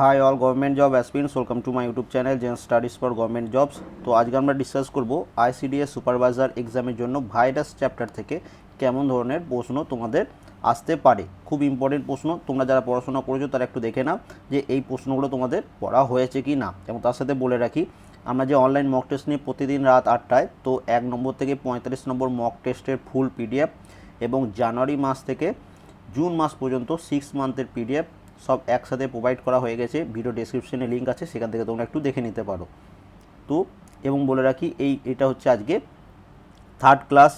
Hi all government job aspirants welcome to my YouTube channel Zen Studies for government jobs তো আজকে আমরা discuss করব ICDS supervisor এক্সামের জন্য ভাইরাস চ্যাপ্টার থেকে কেমন ধরনের প্রশ্ন তোমাদের আসতে পারে। খুব ইম্পর্টেন্ট প্রশ্ন, তোমরা যারা পড়াশোনা করেছ তারা একটু দেখে নাও যে এই প্রশ্নগুলো তোমাদের পড়া হয়েছে কি না। এবং তার সাথে বলে রাখি, আমরা যে অনলাইন মক টেস্ট নিই প্রতিদিন রাত আটটায়, তো এক নম্বর থেকে পঁয়তাল্লিশ নম্বর মক টেস্টের ফুল পিডিএফ এবং জানুয়ারি মাস থেকে জুন মাস পর্যন্ত সিক্স মান্থের পিডিএফ সব একসাথে প্রোভাইড করা হয়ে গেছে। ভিডিও ডেসক্রিপশনে লিঙ্ক আছে, সেখান থেকে তোমরা একটু দেখে নিতে পারো। তো, এবং বলে রাখি, এই, এটা হচ্ছে আজকে থার্ড ক্লাস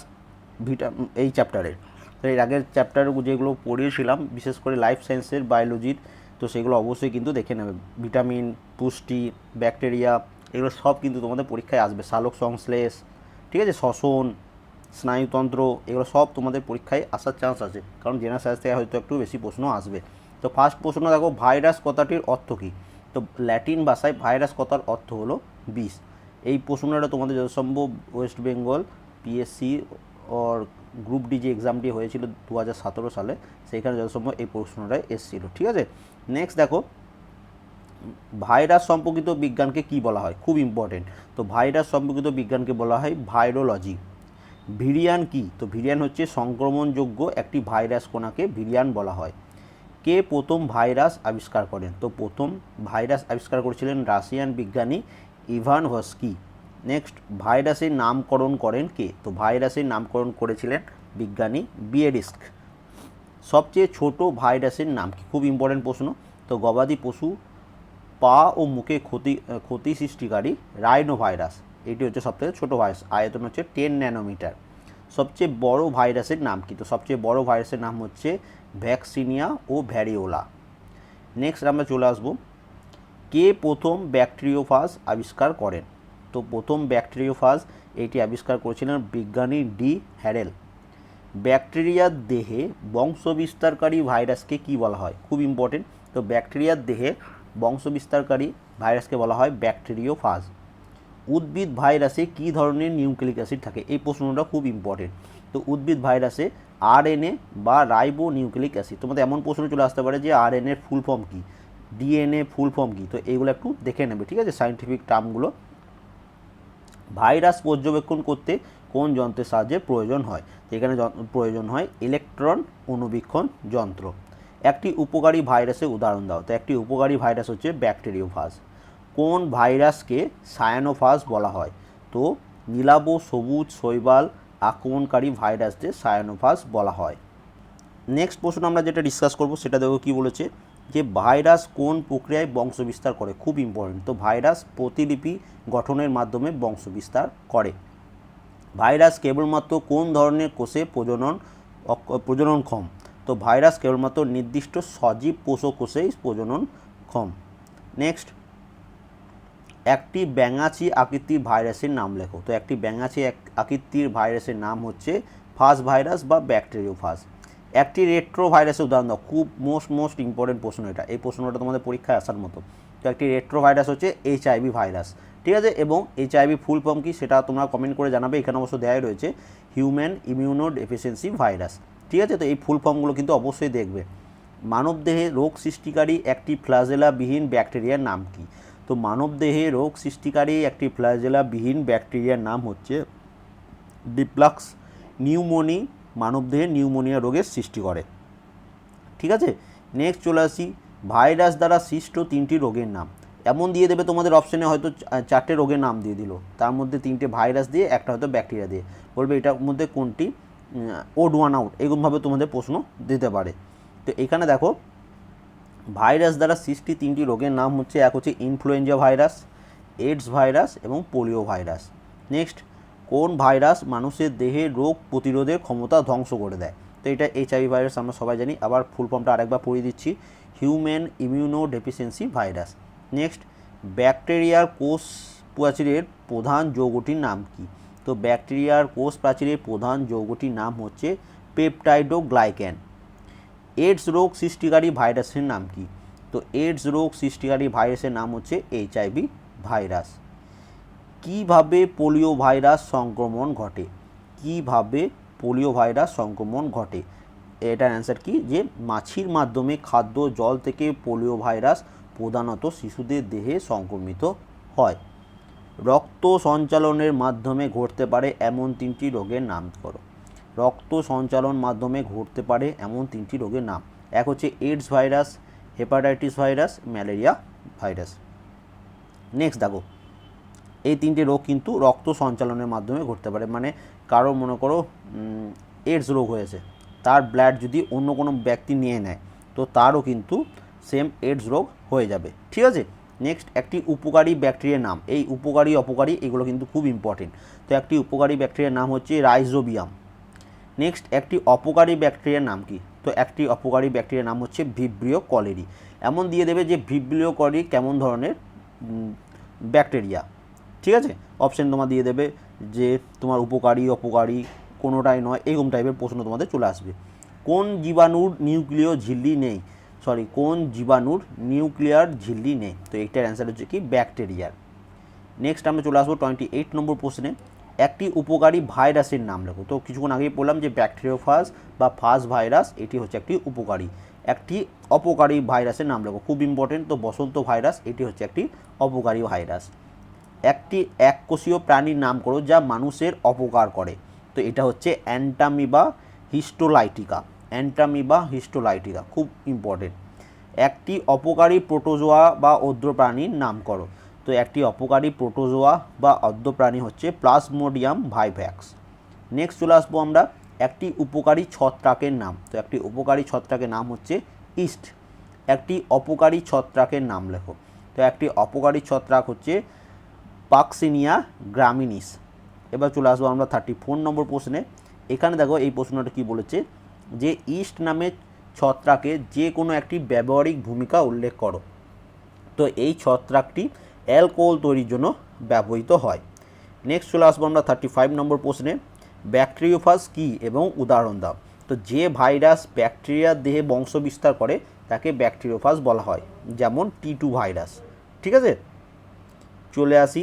ভিটা এই চ্যাপ্টারের তো এর আগের চ্যাপ্টার যেগুলো পড়িয়েছিলাম বিশেষ করে লাইফ সায়েন্সের বায়োলজির তো সেগুলো অবশ্যই কিন্তু দেখে নেবে। ভিটামিন পুষ্টি ব্যাকটেরিয়া এগুলো সব কিন্তু তোমাদের পরীক্ষায় আসবে। সালোক সংশ্লেষ, ঠিক আছে? শ্বসন, স্নায়ুতন্ত্র, এগুলো সব তোমাদের পরীক্ষায় আসার চান্স আছে। কারণ জেনারেল সায়েন্স থেকে হয়তো একটু বেশি প্রশ্ন আসবে। তো ফার্স্ট প্রশ্ন দেখো ভাইরাস কথাটির অর্থ কী? তো ল্যাটিন ভাষায় ভাইরাস কথার অর্থ হলো বিষ। এই প্রশ্নটা তোমাদের যত সম্ভব ওয়েস্ট বেঙ্গল পিএসসি ওর গ্রুপ ডি যে এক্সামটি হয়েছিল দু হাজার সতেরো সালে, সেইখানে যত সম্ভব এই প্রশ্নটাই এসেছিল, ঠিক আছে? নেক্সট দেখো ভাইরাস সম্পর্কিত বিজ্ঞানকে কি বলা হয়? খুব ইম্পর্টেন্ট তো ভাইরাস সম্পর্কিত বিজ্ঞানকে বলা হয় ভাইরোলজি ভিরিয়ান কি? তো ভিরিয়ান হচ্ছে সংক্রমণযোগ্য একটি ভাইরাস কোনাকে ভিরিয়ান বলা হয়। কে প্রথম ভাইরাস আবিষ্কার করেন? তো প্রথম ভাইরাস আবিষ্কার করেছিলেন রাশিয়ান বিজ্ঞানী ইভান ভস্কি নেক্সট, ভাইরাসের নামকরণ করেন কে? তো ভাইরাসের নামকরণ করেছিলেন বিজ্ঞানী বিয়েরিস্ক। সবচেয়ে ছোট ভাইরাসের নাম কি? খুব ইম্পর্টেন্ট প্রশ্ন। তো গবাদি পশু পা ও মুখে ক্ষতি ক্ষতি সৃষ্টিকারী রাইনো ভাইরাস এটি হচ্ছে সবথেকে ছোটো ভাইরাস। আয়তন হচ্ছে টেন ন্যানোমিটার সবচেয়ে বড় ভাইরাসের নাম কি? তো সবচেয়ে বড় ভাইরাসের নাম হচ্ছে ভ্যাকসিনিয়া ও ভ্যারিওলা। নেক্সট আমরা চলে আসব, কে প্রথম ব্যাকটেরিওফাজ আবিষ্কার করেন? তো প্রথম ব্যাকটেরিওফাজ এটি আবিষ্কার করেছিলেন বিজ্ঞানী ডি হ্যারেল। ব্যাকটেরিয়ার দেহে বংশবিস্তারকারী ভাইরাসকে কি বলা হয়? খুব ইম্পর্টেন্ট তো ব্যাকটেরিয়ার দেহে বংশবিস্তারকারী ভাইরাসকে বলা হয় ব্যাকটেরিওফাজ। উদ্ভিদ ভাইরাসে কী ধরনের নিউক্লিক অ্যাসিড থাকে? এই প্রশ্নটা খুব ইম্পর্টেন্ট তো উদ্ভিদ ভাইরাসে আরএনএ বা রাইবো নিউক্লিক অ্যাসিড। তোমাদের এমন প্রশ্ন চলে আসতে পারে যে আরএনএ ফুল ফর্ম কী? ডিএনএ ফুল ফর্ম কী? তো এইগুলো একটু দেখে নেবে, ঠিক আছে? সাইন্টিফিক টার্মগুলো ভাইরাস পর্যবেক্ষণ করতে কোন যন্ত্রের সাহায্যে প্রয়োজন হয়? এখানে প্রয়োজন হয় ইলেকট্রন অনুবীক্ষণ যন্ত্র। একটি উপকারী ভাইরাসের উদাহরণ দাও। তো একটি উপকারী ভাইরাস হচ্ছে ব্যাকটেরিওফাজ। কোন ভাইরাসকে সায়ানোফাজ বলা হয়? তো নীলাব, সবুজ, শৈবাল আক্রমণকারী ভাইরাসদের সায়ানোফাজ বলা হয়। নেক্সট প্রশ্ন আমরা যেটা ডিসকাস করব, সেটা দেখো কী বলেছে যে ভাইরাস কোন প্রক্রিয়ায় বংশবিস্তার করে? খুব ইম্পর্টেন্ট তো ভাইরাস প্রতিলিপি গঠনের মাধ্যমে বংশবিস্তার করে। ভাইরাস কেবলমাত্র কোন ধরনের কোষে প্রজনন প্রজননক্ষম তো ভাইরাস কেবলমাত্র নির্দিষ্ট সজীব পোষক কোষেই প্রজননক্ষম নেক্সট একটি ব্যাঙাচি আকৃতির ভাইরাসের নাম লেখো। তো একটি ব্যাঙাচি আকৃতির ভাইরাসের নাম হচ্ছে ফাস ভাইরাস বা ব্যাকটেরিওফাস। একটি রেট্রো ভাইরাসের উদাহরণ দাও। খুব মোস্ট মোস্ট ইম্পর্টেন্ট প্রশ্ন এটা। এই প্রশ্নটা তোমাদের পরীক্ষায় আসার মতো। তো একটি রেট্রো ভাইরাস হচ্ছে এইচআইভি ভাইরাস ঠিক আছে? এবং এইচআইভি ফুল ফর্ম কি সেটা তোমরা কমেন্ট করে জানাবে। এখানে অবশ্য দেওয়াই রয়েছে হিউম্যান ইমিউনো ডেফিসিয়েন্সি ভাইরাস ঠিক আছে? তো এই ফুল ফর্মগুলো কিন্তু অবশ্যই দেখবে। মানবদেহে রোগ সৃষ্টিকারী একটি ফ্লাজেলাবিহীন ব্যাকটেরিয়ার নাম কি? তো মানবদেহে রোগ সৃষ্টিকারী একটি ফ্লাজেলাবিহীন ব্যাকটেরিয়ার নাম হচ্ছে ডিপ্লাক্স নিউমোনি। মানবদেহে নিউমোনিয়া রোগের সৃষ্টি করে। ঠিক আছে? নেক্সট চলে আসি। ভাইরাস দ্বারা সৃষ্ট তিনটি রোগের নাম। এমন দিয়ে দেবে তোমাদের অপশানে হয়তো চারটে রোগের নাম দিয়ে দিল। তার মধ্যে তিনটে ভাইরাস দিয়ে, একটা হয়তো ব্যাকটেরিয়া দিয়ে। বলবে এটার মধ্যে কোনটি? Odd one out. এরকমভাবে তোমাদের প্রশ্ন দিতে পারে। তো এখানে দেখো ভাইরাস দ্বারা সৃষ্টি তিনটি রোগের নাম হচ্ছে, এক হচ্ছে ইনফ্লুয়েঞ্জা ভাইরাস এইডস ভাইরাস এবং পোলিও ভাইরাস নেক্সট কোন ভাইরাস মানুষের দেহে রোগ প্রতিরোধের ক্ষমতা ধ্বংস করে দেয়? তো এটা এইচআইভি ভাইরাস আমরা সবাই জানি। আবার ফুল ফর্মটা আরেকবার পড়িয়ে দিচ্ছি। Human immuno deficiency virus next ব্যাকটেরিয়ার কোষ প্রাচীরের প্রধান যৌগটির নাম কি? তো ব্যাকটেরিয়ার কোষ প্রাচীরের প্রধান যৌগটির নাম হচ্ছে পেপটাইডোগ্লাইক্যান এইডস রোগ সৃষ্টিকারী ভাইরাসের নাম কি? তো এইডস রোগ সৃষ্টিকারী ভাইরাসের নাম হচ্ছে এইচআইভি ভাইরাস। কীভাবে পোলিও ভাইরাস সংক্রমণ ঘটে? কীভাবে পোলিও ভাইরাস সংক্রমণ ঘটে? এটার অ্যান্সার কি? যে মাছির মাধ্যমে খাদ্য জল থেকে পোলিও ভাইরাস প্রধানত শিশুদের দেহে সংক্রমিত হয়। রক্ত সঞ্চালনের মাধ্যমে ঘটতে পারে এমন তিনটি রোগের নাম করো রক্ত সঞ্চালন মাধ্যমে ঘটতে পারে এমন তিনটি রোগের নাম। এক হচ্ছে AIDS virus hepatitis virus malaria virus next দেখো, এই তিনটে রোগ কিন্তু রক্ত সঞ্চালনের মাধ্যমে ঘটতে পারে। মানে কারও মনে করো এইডস রোগ হয়েছে, তার ব্লাড যদি অন্য কোনো ব্যক্তি নিয়ে নেয়, তো তারও কিন্তু সেম এইডস রোগ হয়ে যাবে। ঠিক আছে? নেক্সট একটি উপকারী ব্যাকটেরিয়ার নাম। এই উপকারী অপকারী এগুলো কিন্তু খুব ইম্পর্টেন্ট তো একটি উপকারী ব্যাকটেরিয়ার নাম হচ্ছে রাইজোবিয়াম নেক্সট একটি অপকারী ব্যাকটেরিয়ার নাম কি? তো একটি অপকারী ব্যাকটেরিয়ার নাম হচ্ছে ভিব্রিও কলেরি এমন দিয়ে দেবে যে ভিব্রিও কলেরি কেমন ধরনের? ব্যাকটেরিয়া। ঠিক আছে? অপশন তোমার দিয়ে দেবে যে তোমার উপকারী, অপকারী কোনোটাই নয়, এরকম টাইপের প্রশ্ন তোমাদের চলে আসবে। কোন জীবাণুর নিউক্লিয় ঝিল্লি নেই? সরি কোন জীবাণুর নিউক্লিয়ার ঝিল্লি নেই? তো এইটার অ্যান্সার হচ্ছে কি ব্যাকটেরিয়ার নেক্সট আমরা চলে আসব টোয়েন্টি এইট নম্বর প্রশ্নে। একটি উপকারী ভাইরাসের নাম লেখো। তো কিছুক্ষণ আগেই বললাম যে ব্যাকটেরিওফাজ বা ফাজ ভাইরাস, এটি হচ্ছে একটি উপকারী। একটি অপকারী ভাইরাসের নাম লেখো। খুব ইম্পর্টেন্ট তো বসন্ত ভাইরাস, এটি হচ্ছে একটি অপকারী ভাইরাস। একটি এককোষীয় প্রাণীর নাম করো যা মানুষের অপকার করে। তো এটা হচ্ছে অ্যান্টামিবা হিস্টোলাইটিকা। অ্যান্টামিবা হিস্টোলাইটিকা, খুব ইম্পর্টেন্ট একটি অপকারী প্রোটোজোয়া বা অদ্র প্রাণীর নাম করো। তো একটি অপকারী প্রোটোজোয়া বা অদ্র প্রাণী হচ্ছে প্লাজমোডিয়াম ভাইভ্যাক্স। নেক্সট চলে আসব আমরা একটি উপকারী ছত্রাকের নাম। তো একটি উপকারী ছত্রাকের নাম হচ্ছে ইস্ট। একটি অপকারী ছত্রাকের নাম লেখো। তো একটি অপকারী ছত্রাক হচ্ছে পাকসিনিয়া গ্রামিনিস। এবার চলে আসব আমরা থার্টি ফোর নম্বর প্রশ্নে। এখানে দেখো এই প্রশ্নটা কি বলেছে যে ইস্ট নামে ছত্রাকে যে কোনো একটি ব্যবহারিক ভূমিকা উল্লেখ করো। তো এই ছত্রাকটি অ্যালকোহল তৈরির জন্য ব্যবহৃত হয়। নেক্সট চলে আসব আমরা থার্টি ফাইভ নম্বর প্রশ্নে ব্যাকটেরিওফাস কী এবং উদাহরণ দাও। তো যে ভাইরাস ব্যাকটেরিয়ার দেহে বংশ বিস্তার করে, তাকে ব্যাকটেরিওফাস বলা হয়, যেমন টি টু ভাইরাস। ঠিক আছে? চলে আসি।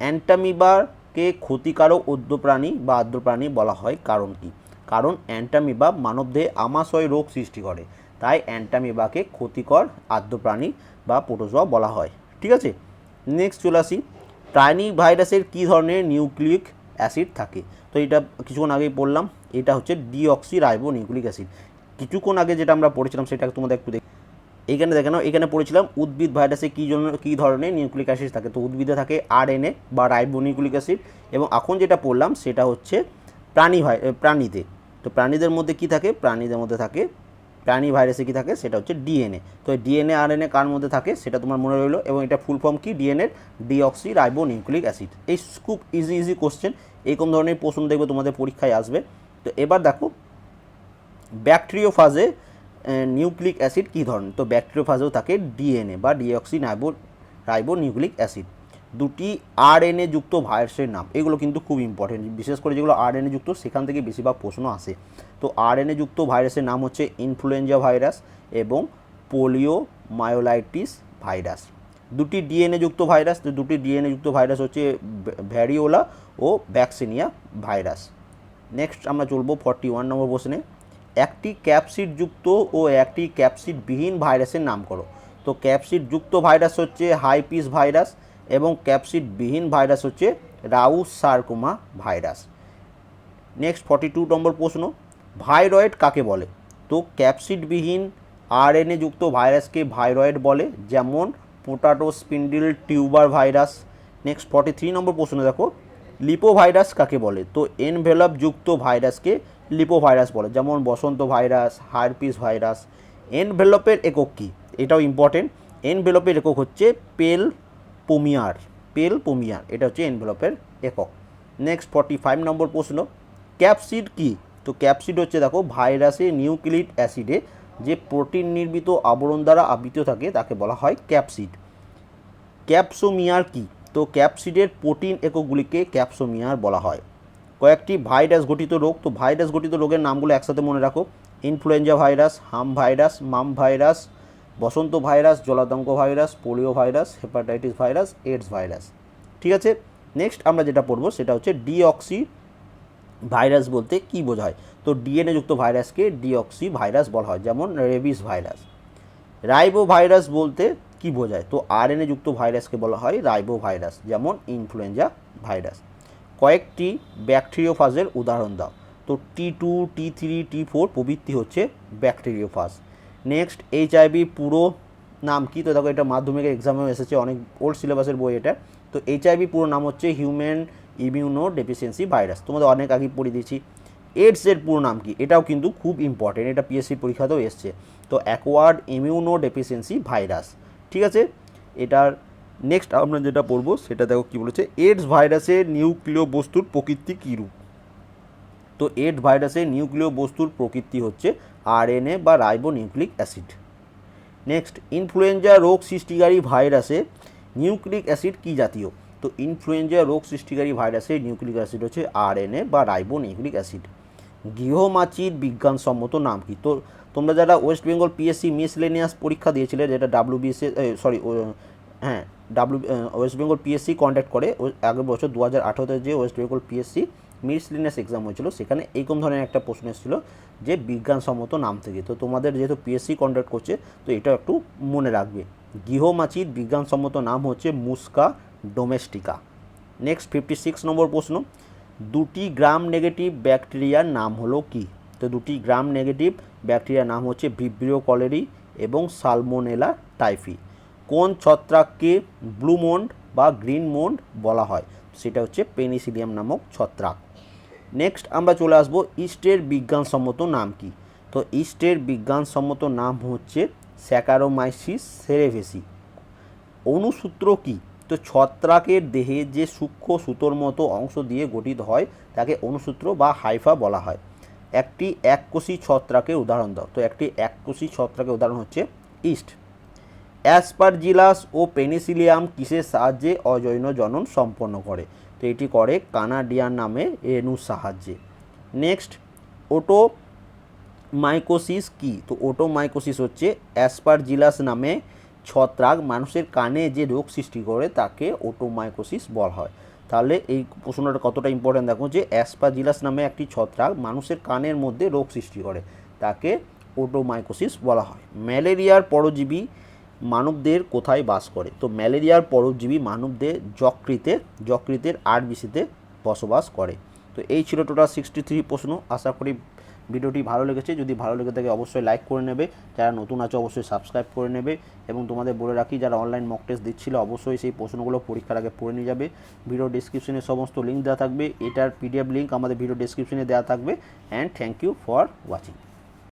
অ্যান্টামিবাকে ক্ষতিকারক প্রাণী বা আদ্য প্রাণী বলা হয়, কারণ কি? কারণ অ্যান্টামিবা মানবদেহে আমাশয় রোগ সৃষ্টি করে, তাই অ্যান্টামিবাকে ক্ষতিকর আদ্য প্রাণী বা প্রোটোজোয়া বলা হয়। ঠিক আছে? নেক্সট চলে আসি। প্রাণী ভাইরাসের কী ধরনের নিউক্লিক অ্যাসিড থাকে? তো এটা কিছুক্ষণ আগেই বললাম, এটা হচ্ছে ডিঅক্সি রাইবো নিউক্লিক অ্যাসিড। কিছুক্ষণ আগে যেটা আমরা পড়েছিলাম, সেটা তোমাদের একটু দেখ এখানে দেখে নাও, এখানে পড়েছিলাম উদ্ভিদ ভাইরাসে কী জন্য কী ধরনের নিউক্লিক অ্যাসিড থাকে? তো উদ্ভিদে থাকে আরএনএ বা রাইবো নিউক্লিক অ্যাসিড এবং এখন যেটা পড়লাম, সেটা হচ্ছে প্রাণী ভাই প্রাণীতে। তো প্রাণীদের মধ্যে কি থাকে? প্রাণীদের মধ্যে থাকে প্রাণী ভাইরাসে কি থাকে? সেটা হচ্ছে ডিএনএ তো ডিএনএ আরএনএ কার মধ্যে থাকে? সেটা তোমার মনে রইল এবং এটা ফুল ফর্ম কি? DNA deoxy ribo nucleic acid এই খুব ইজি ইজি কোশ্চেন এইরকম ধরনের প্রশ্ন দেখবে তোমাদের পরীক্ষায় আসবে। তো এবার দেখো ব্যাকটেরিওফাজে নিউক্লিক অ্যাসিড কী ধরনের? তো ব্যাকটেরিওফাজেও থাকে ডিএনএ বা ডিঅক্সি নাইবো রাইবো নিউক্লিক অ্যাসিড দুটি আরএনএ যুক্ত ভাইরাসের নাম, এগুলো কিন্তু খুব ইম্পর্টেন্ট বিশেষ করে যেগুলো আরএনএ যুক্ত, সেখান থেকে বেশিরভাগ প্রশ্ন আসে। তো আরএনএ যুক্ত ভাইরাসের নাম হচ্ছে ইনফ্লুয়েঞ্জা ভাইরাস এবং পোলিও মায়োলাইটিস ভাইরাস দুটি ডিএনএ যুক্ত ভাইরাস দুটি ডিএনএ যুক্ত ভাইরাস হচ্ছে ভ্যারিওলা ও ভ্যাকসিনিয়া ভাইরাস নেক্সট আমরা চলবো ফর্টি ওয়ান নম্বর প্রশ্নে। একটি ক্যাপসিড যুক্ত ও একটি ক্যাপসিড বিহীন ভাইরাসের নাম করো। তো ক্যাপসিড যুক্ত ভাইরাস হচ্ছে হাইপিস ভাইরাস এবং ক্যাপসিড বিহীন ভাইরাস হচ্ছে Rous sarcoma virus. Next forty two নম্বর প্রশ্ন, ভাইরয়েড কাকে বলে? তো ক্যাপসিডবিহীন আরএনএ যুক্ত ভাইরাসকে ভাইরয়েড বলে, যেমন potato spindle tuber virus. Next forty three নম্বর প্রশ্ন দেখো লিপো ভাইরাস কাকে বলে? তো এনভেলপ যুক্ত ভাইরাসকে লিপো ভাইরাস বলে, যেমন বসন্ত ভাইরাস, হারপিস ভাইরাস। এনভেলপের একক কী? এটাও ইম্পর্টেন্ট এনভেলপের একক হচ্ছে পেল পোমিয়ার, পেল পোমিয়ার, এটা হচ্ছে এনভেলপের একক। নেক্সট ফর্টি ফাইভ নম্বর প্রশ্ন ক্যাপসিড কি? তো ক্যাপসিড হচ্ছে দেখো ভাইরাসে নিউক্লিক অ্যাসিডে যে প্রোটিন নির্মিত আবরণ দ্বারা আবৃত থাকে, তাকে বলা হয় ক্যাপসিড ক্যাপসোমিয়ার কি? তো ক্যাপসিডের প্রোটিন এককগুলিকে ক্যাপসোমিয়ার বলা হয়। কয়েকটি ভাইরাস গঠিত রোগ, তো ভাইরাস গঠিত রোগের নামগুলো একসাথে মনে রাখো। ইনফ্লুয়েঞ্জা ভাইরাস, হাম ভাইরাস, মাম ভাইরাস বসন্ত virus, জলাতঙ্ক virus, polio virus, hepatitis virus, AIDS virus. ঠিক আছে? নেক্সট আমরা যেটা পড়ব সেটা হচ্ছে ডিঅক্সি ভাইরাস বলতে কি বোঝায়? তো ডিএনএ যুক্ত ভাইরাসকে ডিঅক্সি ভাইরাস বলা হয়, যেমন রেবিস ভাইরাস। রাইবো ভাইরাস বলতে কি বোঝায়? তো আরএনএ যুক্ত ভাইরাসকে বলা হয় রাইবো ভাইরাস যেমন ইনফ্লুয়েঞ্জা ভাইরাস। কয়েকটি ব্যাকটেরিওফাজের উদাহরণ দাও। তো T two, T three, T four প্রভৃতি হচ্ছে ব্যাকটেরিওফাজ। নেক্সট এইচআইভি পুরো নাম কি? তো দেখো এটা মাধ্যমিকের এক্সামেও এসেছে, অনেক ওল্ড সিলেবাসের বই এটা। তো এইচআইভি পুরো নাম হচ্ছে হিউম্যান ইমিউনো ডেফিসিয়েন্সি ভাইরাস তোমাদের অনেক আগে পড়ে দিয়েছি। এইডস এর পুরো নাম কি? এটাও কিন্তু খুব ইম্পর্টেন্ট এটা পিএসসি পরীক্ষাতেও এসছে। তো অ্যাকোয়ার্ড ইমিউনো ডেফিসিয়েন্সি ভাইরাস ঠিক আছে? এটার নেক্সট আমরা যেটা পড়ব, সেটা দেখো কী বলেছে? এইডস ভাইরাসের নিউক্লিয় বস্তুর প্রকৃতি কী রূপ? তো এইডস ভাইরাসের নিউক্লিয় বস্তুর প্রকৃতি হচ্ছে আরএনএ বা ribo nucleic acid. Next, influenza রোগ সৃষ্টিকারী ভাইরাসে নিউক্লিক অ্যাসিড কী জাতীয়? তো ইনফ্লুয়েঞ্জা রোগ সৃষ্টিকারী ভাইরাসের নিউক্লিক অ্যাসিড হচ্ছে আরএনএ বা রাইবো নিউক্লিক অ্যাসিড। গৃহমাছির বিজ্ঞানসম্মত নাম কি? তো তোমরা যারা ওয়েস্ট বেঙ্গল পিএসসি মিসলেনিয়াস পরীক্ষা দিয়েছিলে, যেটা ডাব্লিউবিএসএ সরি হ্যাঁ W West Bengal PSC contact করে আগের বছর দু হাজার আঠারোতে যে West Bengal PSC miscellaneous exam হয়েছিল, সেখানে এইরকম ধরনের একটা প্রশ্ন এসেছিল যে বিজ্ঞানসম্মত নাম থেকে। তো তোমাদের যেহেতু পিএসসি কন্ডাক্ট করছে, তো এটা একটু মনে রাখবে। গৃহমাছির বিজ্ঞানসম্মত নাম হচ্ছে Musca domestica. Next fifty six number প্রশ্ন, দুটি গ্রাম নেগেটিভ ব্যাকটেরিয়ার নাম হলো কি? তো দুটি গ্রাম নেগেটিভ ব্যাকটেরিয়ার নাম হচ্ছে ভিব্রিও কলেরি এবং সালমোনেলা টাইফি কোন ছত্রাককে ব্লু মোন্ড বা গ্রিন মোন্ড বলা হয়? সেটা হচ্ছে পেনিসিলিয়াম নামক ছত্রাক। নেক্সট আমরা চলে আসব ইস্টের বিজ্ঞানসম্মত নাম কি? তো ইস্টের বিজ্ঞানসম্মত নাম হচ্ছে স্যাকারোমাইসিস সেরেভেসি অনুসূত্র কি? তো ছত্রাকের দেহে যে সূক্ষ্ম সুতোর মতো অংশ দিয়ে গঠিত হয়, তাকে অনুসূত্র বা হাইফা বলা হয়। একটি এককোষী ছত্রাকের উদাহরণ দাও। তো একটি এককোষী ছত্রাকের উদাহরণ হচ্ছে ইস্ট। অ্যাসপারজিলাস ও পেনিসিলিয়াম কিসের সাহায্যে অজৈন জনন সম্পন্ন করে? তো এটি করে কানাডিয়ান নামে রেণুর সাহায্যে। নেক্সট ওটো মাইকোসিস কি? তো ওটোমাইকোসিস হচ্ছে অ্যাসপারজিলাস নামে ছত্রাক। মানুষের কানে যে রোগ সৃষ্টি করে তাকে ওটোমাইকোসিস বলা হয়। তাহলে এই প্রশ্নটা কতটা ইম্পর্ট্যান্ট দেখো যে অ্যাসপারজিলাস নামে একটি ছত্রাক মানুষের কানের মধ্যে রোগ সৃষ্টি করে, তাকে ওটোমাইকোসিস বলা হয়। ম্যালেরিয়ার পরজীবী মানবদের কোথায় বাস করে? তো ম্যালেরিয়ার পরজীবী মানবদের যকৃতে, যকৃতের আরবিসিতে বসবাস করে। তো এই ছিল টোটাল সিক্সটি থ্রি প্রশ্ন। আশা করি ভিডিওটি ভালো লেগেছে। যদি ভালো লেগে থাকে, অবশ্যই লাইক করে নেবে। যারা নতুন আছে, অবশ্যই সাবস্ক্রাইব করে নেবে। এবং তোমাদের বলে রাখি, যারা অনলাইন মক টেস্ট দিচ্ছিল, অবশ্যই সেই প্রশ্নগুলো পরীক্ষার আগে পড়ে নিয়ে যাবে। ভিডিও ডিসক্রিপশনে সমস্ত লিঙ্ক দেওয়া থাকবে। এটার পিডিএফ লিঙ্ক আমাদের ভিডিও ডিসক্রিপশনে দেওয়া থাকবে। And thank you for watching